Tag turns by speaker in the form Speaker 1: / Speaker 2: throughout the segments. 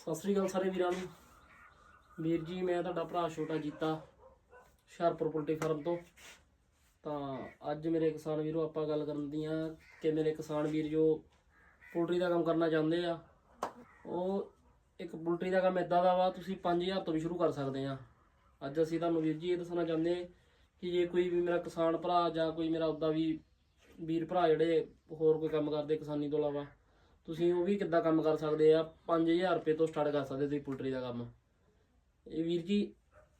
Speaker 1: ਸਤਿ ਸ੍ਰੀ ਅਕਾਲ ਸਾਰੇ ਵੀਰਾਂ ਨੂੰ। ਵੀਰ ਜੀ, ਮੈਂ ਤੁਹਾਡਾ ਭਰਾ ਛੋਟਾ ਜੀਤਾ, ਹੁਸ਼ਿਆਰਪੁਰ ਪੋਲਟਰੀ ਫਾਰਮ ਤੋਂ। ਤਾਂ ਅੱਜ ਮੇਰੇ ਕਿਸਾਨ ਵੀਰੋ, ਆਪਾਂ ਗੱਲ ਕਰਨ ਦੀ ਦੀਆਂ ਕਿ ਮੇਰੇ ਕਿਸਾਨ ਵੀਰ ਜੋ ਪੋਲਟਰੀ ਦਾ ਕੰਮ ਕਰਨਾ ਚਾਹੁੰਦੇ ਆ, ਉਹ ਇੱਕ ਪੋਲਟਰੀ ਦਾ ਕੰਮ ਇਦਾਂ ਦਾ ਵਾ, ਤੁਸੀਂ 5000 ਤੋਂ ਵੀ ਸ਼ੁਰੂ ਕਰ ਸਕਦੇ ਆ। ਅੱਜ ਅਸੀਂ ਤੁਹਾਨੂੰ ਵੀਰ ਜੀ ਇਹ ਦੱਸਣਾ ਚਾਹੁੰਦੇ ਕਿ ਜੇ ਕੋਈ ਵੀ ਮੇਰਾ ਕਿਸਾਨ ਭਰਾ ਜਾਂ ਕੋਈ ਮੇਰਾ ਉਦਾਂ ਵੀ ਵੀਰ ਭਰਾ ਜਿਹੜੇ ਹੋਰ ਕੋਈ ਕੰਮ ਕਰਦੇ ਕਿਸਾਨੀ ਤੋਂ ਇਲਾਵਾ ਤੁਸੀਂ ਉਹ ਵੀ ਕਿੱਦਾਂ ਕੰਮ ਕਰ ਸਕਦੇ ਆ? 5000 ਰੁਪਏ ਤੋਂ ਸਟਾਰਟ ਕਰ ਸਕਦੇ ਤੁਸੀਂ ਪੋਲਟਰੀ ਦਾ ਕੰਮ। ਇਹ ਵੀਰ ਜੀ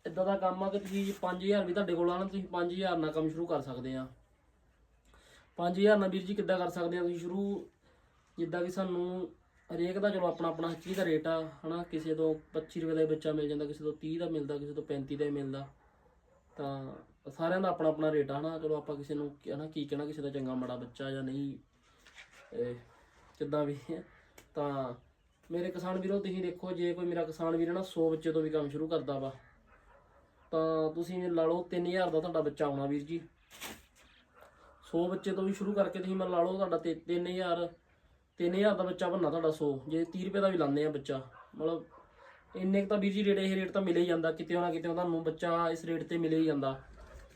Speaker 1: ਇਦਾਂ ਦਾ ਕੰਮ ਆ ਕਿ ਤੁਸੀਂ ਜੇ 5000 ਵੀ ਤੁਹਾਡੇ ਕੋਲ ਆ ਨਾ ਤੁਸੀਂ 5000 ਨਾਲ ਕੰਮ ਸ਼ੁਰੂ ਕਰ ਸਕਦੇ ਆ। 5000 ਨਾਲ ਵੀਰ ਜੀ ਕਿੱਦਾਂ ਕਰ ਸਕਦੇ ਆ ਤੁਸੀਂ ਸ਼ੁਰੂ? ਜਿੱਦਾਂ ਕਿ ਸਾਨੂੰ ਹਰੇਕ ਦਾ ਚਲੋ ਆਪਣਾ ਆਪਣਾ ਚੀਜ਼ ਦਾ ਰੇਟ ਆ, ਹਨਾ? ਕਿਸੇ ਤੋਂ 25 ਰੁਪਏ ਦਾ ਬੱਚਾ ਮਿਲ ਜਾਂਦਾ, ਕਿਸੇ ਤੋਂ 30 ਦਾ ਮਿਲਦਾ, ਕਿਸੇ ਤੋਂ 35 ਦਾ ਹੀ ਮਿਲਦਾ। ਤਾਂ ਸਾਰਿਆਂ ਦਾ ਆਪਣਾ ਆਪਣਾ ਰੇਟ ਆ, ਹਨਾ? ਚਲੋ ਆਪਾਂ ਕਿਸੇ ਨੂੰ ਕੀ- ਹਨਾ? ਕੀ ਕਹਿਣਾ? ਕਿਸੇ ਦਾ ਚੰਗਾ ਮਾੜਾ ਬੱਚਾ ਜਾਂ ਨਹੀਂ ਕਿੱਦਾਂ ਵੀ ਹੈ। ਤਾਂ ਮੇਰੇ ਕਿਸਾਨ ਵੀਰੋ, ਤੁਸੀਂ ਦੇਖੋ, ਜੇ ਕੋਈ ਮੇਰਾ ਕਿਸਾਨ ਵੀਰ ਨਾ 100 ਬੱਚੇ ਤੋਂ ਵੀ ਕੰਮ ਸ਼ੁਰੂ ਕਰਦਾ ਵਾ। ਤਾਂ ਤੁਸੀਂ ਲਾ ਲਓ 3000 ਦਾ ਤੁਹਾਡਾ ਬੱਚਾ ਆਉਣਾ ਵੀਰ ਜੀ। 100 ਬੱਚੇ ਤੋਂ ਵੀ ਸ਼ੁਰੂ ਕਰਕੇ ਤੁਸੀਂ ਮੈਂ ਲਾ ਲਓ, ਤੁਹਾਡਾ ਤੇ 3000 3000 ਦਾ ਬੱਚਾ ਬਣਨਾ ਤੁਹਾਡਾ 100 ਜੇ 30 ਰੁਪਏ ਦਾ ਵੀ ਲਾਉਂਦੇ ਆ ਬੱਚਾ, ਮਤਲਬ ਇੰਨੇ ਕੁ ਤਾਂ ਵੀਰ ਜੀ ਰੇਟ ਇਹ ਰੇਟ ਤਾਂ ਮਿਲੇ ਹੀ ਜਾਂਦਾ, ਕਿਤੇ ਨਾ ਕਿਤੇ ਤੁਹਾਨੂੰ ਬੱਚਾ ਇਸ ਰੇਟ ਤੇ ਮਿਲੇ ਹੀ ਜਾਂਦਾ।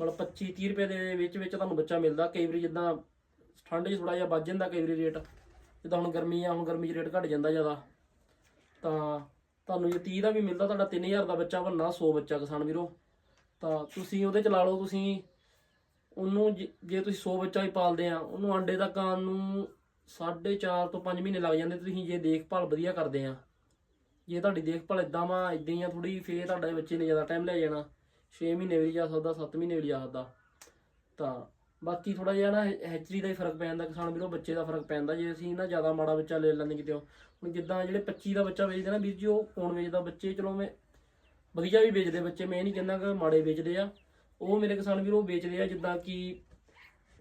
Speaker 1: ਮਤਲਬ 25 30 ਰੁਪਏ ਦੇ ਵਿੱਚ ਵਿੱਚ ਤੁਹਾਨੂੰ ਬੱਚਾ ਮਿਲਦਾ, ਕਈ ਵਾਰੀ ਜਿੱਦਾਂ ਠੰਡ 'ਚ ਥੋੜਾ ਜਿਹਾ ਵੱਧ ਜਾਂਦਾ, ਕਈ ਵਾਰੀ ਰੇਟ। ਜਿੱਦਾਂ ਹੁਣ ਗਰਮੀ ਆ, ਹੁਣ ਗਰਮੀ 'ਚ ਰੇਟ ਘਟ ਜਾਂਦਾ ਜ਼ਿਆਦਾ। ਤਾਂ ਤੁਹਾਨੂੰ ਜੇ 30 ਦਾ ਵੀ ਮਿਲਦਾ, ਤੁਹਾਡਾ 3000 ਦਾ ਬੱਚਾ ਬੰਨਾ 100 ਬੱਚਾ ਕਿਸਾਨ ਵੀਰੋ। ਤਾਂ ਤੁਸੀਂ ਉਹਦੇ ਚ ਲਾ ਲਓ, ਤੁਸੀਂ ਉਹਨੂੰ ਜੇ ਜੇ ਤੁਸੀਂ 100 ਬੱਚਾ ਵੀ ਪਾਲਦੇ ਆ, ਉਹਨੂੰ ਅੰਡੇ ਤੱਕ ਆਉਣ ਨੂੰ 4.5 ਤੋਂ 5 ਮਹੀਨੇ ਲੱਗ ਜਾਂਦੇ, ਤੁਸੀਂ ਜੇ ਦੇਖਭਾਲ ਵਧੀਆ ਕਰਦੇ ਆ। ਜੇ ਤੁਹਾਡੀ ਦੇਖਭਾਲ ਇਦਾਂ ਵਾ ਇਦਾਂ ਹੀ ਆ ਥੋੜੀ ਫੇਰ ਤੁਹਾਡੇ ਬੱਚੇ ਨੇ ਜ਼ਿਆਦਾ ਟਾਈਮ ਲੈ ਜਾਣਾ। 6 ਮਹੀਨੇ ਵੀ ਜਾ ਸਕਦਾ 7 ਮਹੀਨੇ ਵੀ ਜਾ ਸਕਦਾ। ਤਾਂ ਬਾਕੀ ਥੋੜਾ ਜਿਹਾ ਨਾ ਹੈਚਰੀ ਦਾ ਹੀ ਫ਼ਰਕ ਪੈ ਜਾਂਦਾ ਕਿਸਾਨ ਵੀਰੋ, ਬੱਚੇ ਦਾ ਫ਼ਰਕ ਪੈਂਦਾ ਜੇ ਅਸੀਂ ਨਾ ਜ਼ਿਆਦਾ ਮਾੜਾ ਬੱਚਾ ਲੈ ਲੈਂਦੇ ਕਿਤੇ ਹੁਣ ਜਿੱਦਾਂ ਜਿਹੜੇ 25 ਦਾ ਬੱਚਾ ਵੇਚਦੇ ਨਾ ਵੀਰ ਜੀ, ਉਹ ਕੌਣ ਵੇਚਦਾ? ਬੱਚੇ ਚਲੋ ਮੈਂ ਵਧੀਆ ਵੀ ਵੇਚਦੇ ਬੱਚੇ, ਮੈਂ ਇਹ ਨਹੀਂ ਕਹਿੰਦਾ ਕਿ ਮਾੜੇ ਵੇਚਦੇ ਆ। ਉਹ ਮੇਰੇ ਕਿਸਾਨ ਵੀਰੋ ਵੇਚਦੇ ਆ ਜਿੱਦਾਂ ਕਿ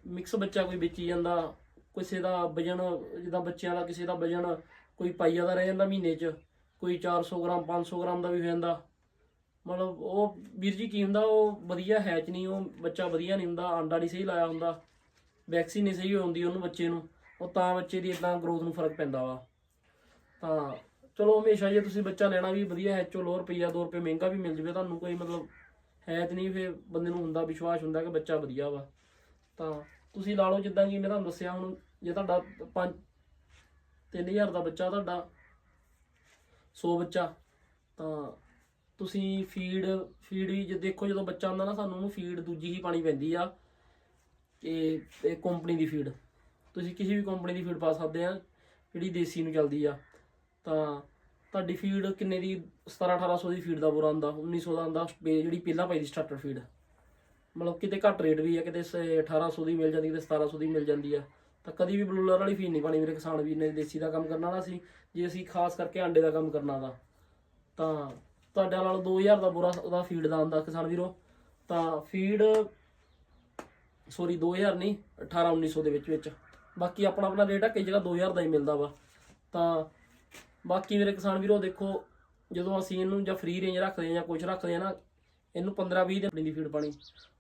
Speaker 1: ਮਿਕਸ ਬੱਚਾ ਕੋਈ ਵੇਚੀ ਜਾਂਦਾ, ਕਿਸੇ ਦਾ ਵਜਨ, ਜਿੱਦਾਂ ਬੱਚਿਆਂ ਦਾ ਕਿਸੇ ਦਾ ਵਜਨ ਕੋਈ ਪਾਈਆ ਦਾ ਰਹਿ ਜਾਂਦਾ ਮਹੀਨੇ 'ਚ, ਕੋਈ 400 ਗ੍ਰਾਮ 500 ਗ੍ਰਾਮ ਦਾ ਵੀ ਹੋ ਜਾਂਦਾ। ਮਤਲਬ ਉਹ ਵੀਰ ਜੀ ਕੀ ਹੁੰਦਾ, ਉਹ ਵਧੀਆ ਹੈਚ ਨਹੀਂ, ਉਹ ਬੱਚਾ ਵਧੀਆ ਨਹੀਂ ਹੁੰਦਾ, ਆਂਡਾ ਨਹੀਂ ਸਹੀ ਲਾਇਆ ਹੁੰਦਾ ਵੈਕਸੀਨ ਨਹੀਂ ਸਹੀ ਹੁੰਦੀ ਉਹਨੂੰ ਬੱਚੇ ਨੂੰ, ਉਹ ਤਾਂ ਬੱਚੇ ਦੀ ਇਦਾਂ ਗਰੋਥ ਨੂੰ ਫ਼ਰਕ ਪੈਂਦਾ ਵਾ। ਤਾਂ ਚਲੋ ਹਮੇਸ਼ਾ ਜੇ ਤੁਸੀਂ ਬੱਚਾ ਲੈਣਾ ਵੀ ਵਧੀਆ ਹੈ ਐਚਓ ਲੋ ਰੁਪਈਆ 2 ਰੁਪਏ ਮਹਿੰਗਾ ਵੀ ਮਿਲ ਜਵੇ, ਤੁਹਾਨੂੰ ਕੋਈ ਮਤਲਬ ਹੈ ਤੇ ਨਹੀਂ ਫੇ ਬੰਦੇ ਨੂੰ ਹੁੰਦਾ, ਵਿਸ਼ਵਾਸ ਹੁੰਦਾ ਕਿ ਬੱਚਾ ਵਧੀਆ ਵਾ। ਤਾਂ ਤੁਸੀਂ ਲਾ ਲਓ ਜਿੱਦਾਂ ਕਿ ਮੈਂ ਤੁਹਾਨੂੰ ਦੱਸਿਆ ਹੁਣ, ਜੇ ਤੁਹਾਡਾ 5 3000 ਦਾ ਬੱਚਾ, ਤੁਹਾਡਾ 100 ਬੱਚਾ, ਤਾਂ ਤੁਸੀਂ ਫੀਡ ਫੀਡ ਵੀ ਜੇ ਦੇਖੋ ਜਦੋਂ ਬੱਚਾ ਹੁੰਦਾ ਨਾ, ਸਾਨੂੰ ਉਹਨੂੰ ਫੀਡ ਦੂਜੀ ਹੀ ਪਾਣੀ ਪੈਂਦੀ ਆ, ਇਹ ਇਹ ਕੰਪਨੀ ਦੀ ਫੀਡ ਤੁਸੀਂ ਕਿਸੇ ਵੀ ਕੰਪਨੀ ਦੀ ਫੀਡ ਪਾ ਸਕਦੇ ਆ, ਜਿਹੜੀ ਦੇਸੀ ਨੂੰ ਚੱਲਦੀ ਆ। ਤਾਂ ਤੁਹਾਡੀ ਫੀਡ ਕਿੰਨੇ ਦੀ 17 1800 ਦੀ ਫੀਡ ਦਾ ਬੁਰਾ ਆਉਂਦਾ 1900 ਦਾ ਆਉਂਦਾ ਜਿਹੜੀ ਪਹਿਲਾਂ ਪਾਈ ਦੀ ਸਟਾਰਟਰ ਫੀਡ ਮਤਲਬ ਕਿਤੇ ਘੱਟ ਰੇਟ ਵੀ ਆ, ਕਿਤੇ ਸ- 1800 ਦੀ ਮਿਲ ਜਾਂਦੀ, ਕਿਤੇ 1700 ਦੀ ਮਿਲ ਜਾਂਦੀ ਆ। ਤਾਂ ਕਦੀ ਵੀ ਬਲੂਲਰ ਵਾਲੀ ਫੀਡ ਨਹੀਂ ਪਾਣੀ ਮੇਰੇ ਕਿਸਾਨ ਵੀਰ ਨੇ, ਦੇਸੀ ਦਾ ਕੰਮ ਕਰਨਾ ਨਾ ਸੀ, ਜੇ ਅਸੀਂ ਖਾਸ ਕਰਕੇ ਆਂਡੇ ਦਾ ਕੰਮ ਕਰਨਾ ਦਾ ਤਾਂ ਤੁਹਾਡਾ ਨਾਲ 2000 ਦਾ ਬੁਰਾ ਉਹਦਾ ਫੀਡ ਦਾ ਆਉਂਦਾ ਕਿਸਾਨ ਵੀਰੋ। ਤਾਂ ਫੀਡ ਸੋਰੀ 2000 ਨਹੀਂ 18 1900 ਦੇ ਵਿੱਚ ਵਿੱਚ। ਬਾਕੀ ਆਪਣਾ ਆਪਣਾ ਰੇਟ ਆ, ਕਈ ਜਗ੍ਹਾ 2000 ਦਾ ਹੀ ਮਿਲਦਾ ਵਾ। ਤਾਂ ਬਾਕੀ ਮੇਰੇ ਕਿਸਾਨ ਵੀਰੋ, ਦੇਖੋ, ਜਦੋਂ ਅਸੀਂ ਇਹਨੂੰ ਜਾਂ ਫ੍ਰੀ ਰੇਂਜ ਰੱਖਦੇ ਆ ਜਾਂ ਕੁਝ ਰੱਖਦੇ ਆ ਨਾ, ਇਹਨੂੰ 15 20 ਦਿਨ ਦੀ ਫੀਡ ਪਾਣੀ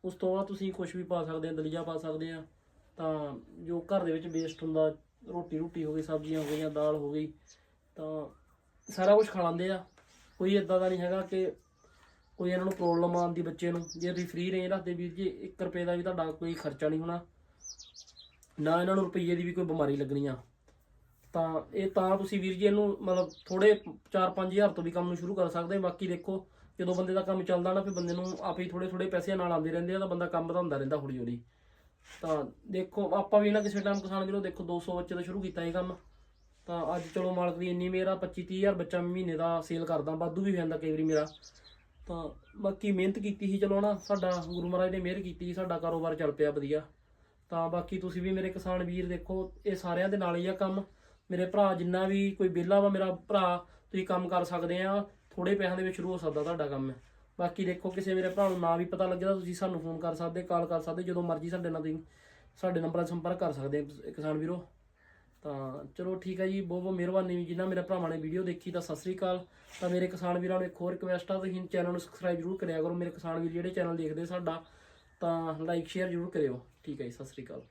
Speaker 1: ਉਸ ਤੋਂ ਬਾਅਦ ਤੁਸੀਂ ਕੁਝ ਵੀ ਪਾ ਸਕਦੇ ਆ ਦਲੀਆ ਪਾ ਸਕਦੇ ਆ ਤਾਂ ਜੋ ਘਰ ਦੇ ਵਿੱਚ ਵੇਸਟ ਹੁੰਦਾ, ਰੋਟੀ ਰੋਟੀ ਹੋ ਗਈ, ਸਬਜ਼ੀਆਂ ਹੋ ਗਈਆਂ, ਦਾਲ ਹੋ ਗਈ, ਤਾਂ ਸਾਰਾ ਕੁਝ ਖਾ ਲੈਂਦੇ ਆ। ਕੋਈ ਇਦਾਂ ਦਾ ਨਹੀਂ ਹੈਗਾ ਕਿ ਕੋਈ ਇਹਨਾਂ ਨੂੰ ਪ੍ਰੋਬਲਮ ਆਉਂਦੀ ਬੱਚੇ ਨੂੰ। ਜੇ ਤੁਸੀਂ ਫ੍ਰੀ ਰੇਂਜ ਰੱਖਦੇ ਵੀਰ ਜੀ 1 ਰੁਪਏ ਦਾ ਵੀ ਤੁਹਾਡਾ ਕੋਈ ਖਰਚਾ ਨਹੀਂ ਹੋਣਾ। ਨਾ ਇਹਨਾਂ ਨੂੰ ਰੁਪਈਏ ਦੀ ਵੀ ਕੋਈ ਬਿਮਾਰੀ ਲੱਗਣੀ ਆ। ਤਾਂ ਇਹ ਤਾਂ ਤੁਸੀਂ ਵੀਰ ਜੀ ਇਹਨੂੰ ਮਤਲਬ ਥੋੜੇ 4-5000 ਤੋਂ ਵੀ ਕੰਮ ਨੂੰ ਸ਼ੁਰੂ ਕਰ ਸਕਦੇ ਬਾਕੀ ਦੇਖੋ, ਜਦੋਂ ਬੰਦੇ ਦਾ ਕੰਮ ਚੱਲਦਾ ਨਾ, ਫਿਰ ਬੰਦੇ ਨੂੰ ਆਪੇ ਹੀ ਥੋੜੇ ਥੋੜੇ ਪੈਸੇ ਨਾਲ ਆਉਂਦੇ ਰਹਿੰਦੇ ਆ ਤਾਂ ਬੰਦਾ ਕੰਮ ਵਧਾਉਂਦਾ ਰਹਿੰਦਾ ਹੌਲੀ ਹੌਲੀ। ਤਾਂ ਦੇਖੋ, ਆਪਾਂ ਵੀ ਨਾ ਕਿਸੇ ਟਾਈਮ ਕਿਸਾਨ ਵੀਰੋ ਦੇਖੋ 200 ਬੱਚੇ ਤੋਂ ਸ਼ੁਰੂ ਕੀਤਾ ਇਹ ਕੰਮ। ਤਾਂ ਅੱਜ ਚਲੋ ਮਾਲਕ ਦੀ ਇੰਨੀ ਮੇਰਾ 25-30000 ਬੱਚਾ ਮਹੀਨੇ ਦਾ ਸੇਲ ਕਰਦਾ ਵਾਧੂ ਵੀ ਹੋ ਜਾਂਦਾ ਕਈ ਵਾਰੀ ਮੇਰਾ। ਤਾਂ ਬਾਕੀ ਮਿਹਨਤ ਕੀਤੀ ਸੀ ਚਲੋ ਨਾ ਸਾਡਾ ਗੁਰੂ ਮਹਾਰਾਜ ਨੇ ਮਿਹਰ ਕੀਤੀ ਸੀ, ਸਾਡਾ ਕਾਰੋਬਾਰ ਚੱਲ ਪਿਆ ਵਧੀਆ। ਤਾਂ ਬਾਕੀ ਤੁਸੀਂ ਵੀ ਮੇਰੇ ਕਿਸਾਨ ਵੀਰ ਦੇਖੋ ਇਹ ਸਾਰਿਆਂ ਦੇ ਨਾਲ ਹੀ ਆ ਕੰਮ। ਮੇਰੇ ਭਰਾ ਜਿੰਨਾ ਵੀ ਕੋਈ ਵਿਹਲਾ ਵਾ ਮੇਰਾ ਭਰਾ ਤੁਸੀਂ ਕੰਮ ਕਰ ਸਕਦੇ ਆ ਥੋੜੇ ਪੈਸਿਆਂ ਦੇ ਵਿੱਚ ਸ਼ੁਰੂ ਹੋ ਸਕਦਾ ਤੁਹਾਡਾ ਕੰਮ। ਬਾਕੀ ਦੇਖੋ ਕਿਸੇ ਮੇਰੇ ਭਰਾ ਨੂੰ ਨਾ ਵੀ ਪਤਾ ਲੱਗਿਆ ਤਾਂ ਤੁਸੀਂ ਸਾਨੂੰ ਫੋਨ ਕਰ ਸਕਦੇ ਕਾਲ ਕਰ ਸਕਦੇ ਜਦੋਂ ਮਰਜ਼ੀ ਸਾਡੇ ਨਾਲ ਤੁਸੀਂ ਸਾਡੇ ਨੰਬਰਾਂ ਸੰਪਰਕ ਕਰ ਸਕਦੇ ਕਿਸਾਨ ਵੀਰੋ। ਤਾਂ ਚਲੋ ਠੀਕ ਹੈ ਜੀ, ਬਹੁਤ ਬਹੁਤ ਮਿਹਰਬਾਨੀ ਵੀ ਜਿੰਨਾ ਮੇਰੇ ਭਰਾਵਾਂ ਨੇ ਵੀਡੀਓ ਦੇਖੀ, ਤਾਂ ਸਤਿ ਸ੍ਰੀ ਅਕਾਲ। ਤਾਂ ਮੇਰੇ ਕਿਸਾਨ ਵੀਰਾਂ ਨੂੰ ਇੱਕ ਹੋਰ ਰਿਕਵੈਸਟ ਆ, ਤੁਸੀਂ ਚੈਨਲ ਨੂੰ ਸਬਸਕ੍ਰਾਈਬ ਜ਼ਰੂਰ ਕਰਿਆ ਕਰੋ। ਮੇਰੇ ਕਿਸਾਨ ਵੀਰ ਜਿਹੜੇ ਚੈਨਲ ਦੇਖਦੇ ਸਾਡਾ, ਤਾਂ ਲਾਈਕ ਸ਼ੇਅਰ ਜ਼ਰੂਰ ਕਰਿਓ। ਠੀਕ ਹੈ ਜੀ, ਸਤਿ ਸ੍ਰੀ ਅਕਾਲ।